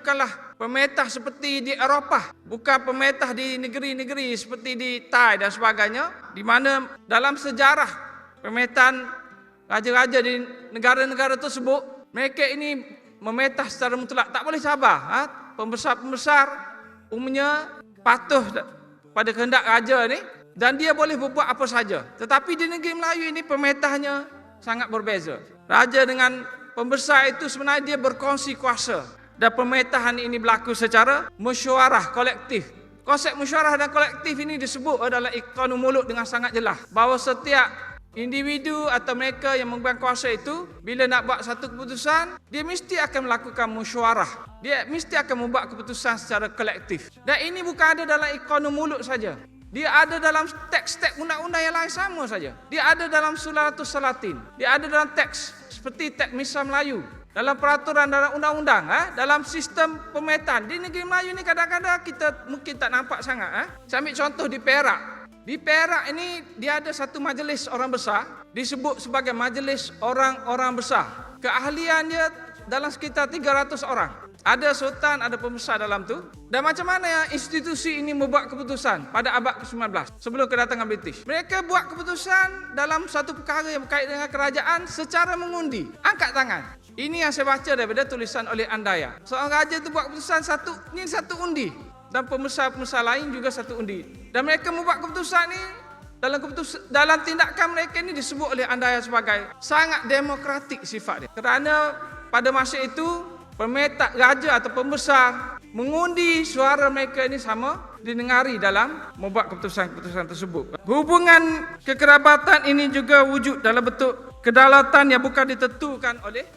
bukanlah pemerintah seperti di Eropah, bukan pemerintah di negeri-negeri seperti di Thai dan sebagainya, di mana dalam sejarah pemerintahan raja-raja di negara-negara tersebut, mereka ini memerintah secara mutlak, tak boleh sabar. Ha? Pembesar-pembesar umumnya patuh pada kehendak raja ni dan dia boleh berbuat apa saja. Tetapi di negeri Melayu ini pemerintahnya sangat berbeza. Raja dengan pembesar itu sebenarnya dia berkongsi kuasa dan pemerintahan ini berlaku secara mesyuarah kolektif. Konsep mesyuarah dan kolektif ini disebut adalah ikon mulut dengan sangat jelas bahawa setiap individu atau mereka yang memegang kuasa itu bila nak buat satu keputusan dia mesti akan melakukan mesyuarah. Dia mesti akan membuat keputusan secara kolektif. Dan ini bukan ada dalam ikon mulut saja. Dia ada dalam teks-teks undang-undang yang lain sama saja. Dia ada dalam Sularatus Salatin. Dia ada dalam teks seperti teks Misal Melayu. Dalam peraturan dalam undang-undang, ha? dalam sistem pemetaan. Di negeri Melayu ni kadang-kadang kita mungkin tak nampak sangat. Ha? Saya ambil contoh di Perak. Di Perak ini dia ada satu majlis orang besar. Disebut sebagai majlis orang-orang besar. Keahlian dia dalam sekitar 300 orang. Ada sultan, ada pembesar dalam tu. Dan macam mana institusi ini membuat keputusan pada abad ke-19 sebelum kedatangan British. Mereka buat keputusan dalam satu perkara yang berkait dengan kerajaan secara mengundi. Angkat tangan. Ini yang saya baca daripada tulisan oleh Andaya. Seorang raja tu buat keputusan satu, ni satu undi. Dan pembesar-pembesar lain juga satu undi. Dan mereka membuat keputusan ni dalam keputusan, dalam tindakan mereka ini disebut oleh Andaya sebagai sangat demokratik sifat dia. Kerana pada masa itu pemerintah raja atau pembesar mengundi suara mereka ini sama didengari dalam membuat keputusan-keputusan tersebut. Hubungan kekerabatan ini juga wujud dalam bentuk kedaulatan yang bukan ditentukan oleh